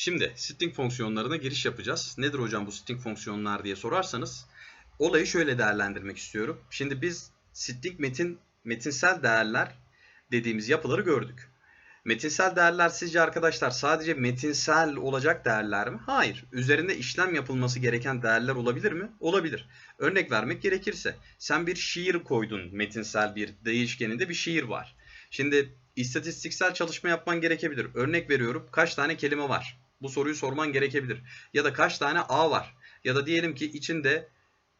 Şimdi string fonksiyonlarına giriş yapacağız. Nedir hocam bu string fonksiyonlar diye sorarsanız olayı şöyle değerlendirmek istiyorum. Şimdi biz string metin metinsel değerler dediğimiz yapıları gördük. Metinsel değerler sizce arkadaşlar sadece metinsel olacak değerler mi? Hayır. Üzerinde işlem yapılması gereken değerler olabilir mi? Olabilir. Örnek vermek gerekirse sen bir şiir koydun metinsel bir değişkeninde bir şiir var. Şimdi istatistiksel çalışma yapman gerekebilir. Örnek veriyorum kaç tane kelime var? Bu soruyu sorman gerekebilir. Ya da kaç tane A var? Ya da diyelim ki içinde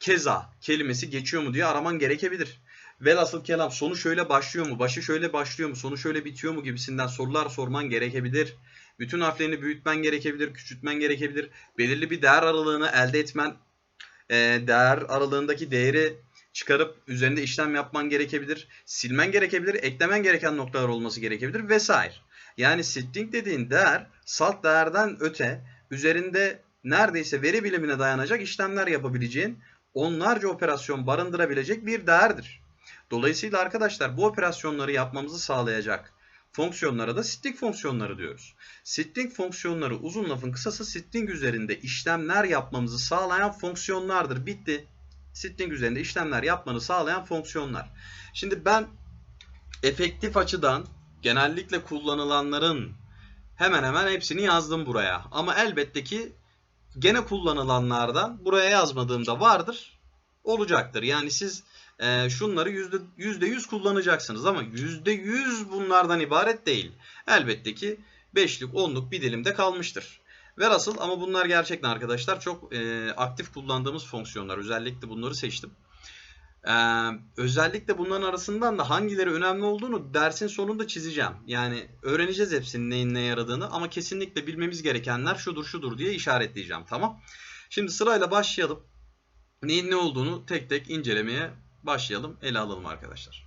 keza kelimesi geçiyor mu diye araman gerekebilir. Velhasıl kelam sonu şöyle başlıyor mu, başı şöyle başlıyor mu, sonu şöyle bitiyor mu gibisinden sorular sorman gerekebilir. Bütün harflerini büyütmen gerekebilir, küçültmen gerekebilir. Belirli bir değer aralığını elde etmen, e, değer aralığındaki değeri çıkarıp üzerinde işlem yapman gerekebilir. Silmen gerekebilir, eklemen gereken noktalar olması gerekebilir vesaire. Yani string dediğin değer salt değerden öte üzerinde neredeyse veri bilimine dayanacak işlemler yapabileceğin onlarca operasyon barındırabilecek bir değerdir. Dolayısıyla arkadaşlar bu operasyonları yapmamızı sağlayacak fonksiyonlara da string fonksiyonları diyoruz. String fonksiyonları uzun lafın kısası string üzerinde işlemler yapmamızı sağlayan fonksiyonlardır. Bitti. String üzerinde işlemler yapmanı sağlayan fonksiyonlar. Şimdi ben efektif açıdan genellikle kullanılanların hemen hemen hepsini yazdım buraya. Ama elbette ki gene kullanılanlardan buraya yazmadığımda vardır, olacaktır. Yani siz e, şunları yüzde, yüzde yüz kullanacaksınız ama yüzde yüz bunlardan ibaret değil. Elbette ki beşlik, onluk bir dilimde kalmıştır. Velhasıl ama bunlar gerçekten arkadaşlar çok e, aktif kullandığımız fonksiyonlar. Özellikle bunları seçtim. Ee, özellikle bunların arasından da hangileri önemli olduğunu dersin sonunda çizeceğim. Yani öğreneceğiz hepsinin neyin ne yaradığını ama kesinlikle bilmemiz gerekenler şudur şudur diye işaretleyeceğim. Tamam. Şimdi sırayla başlayalım. Neyin ne olduğunu tek tek incelemeye başlayalım, ele alalım arkadaşlar.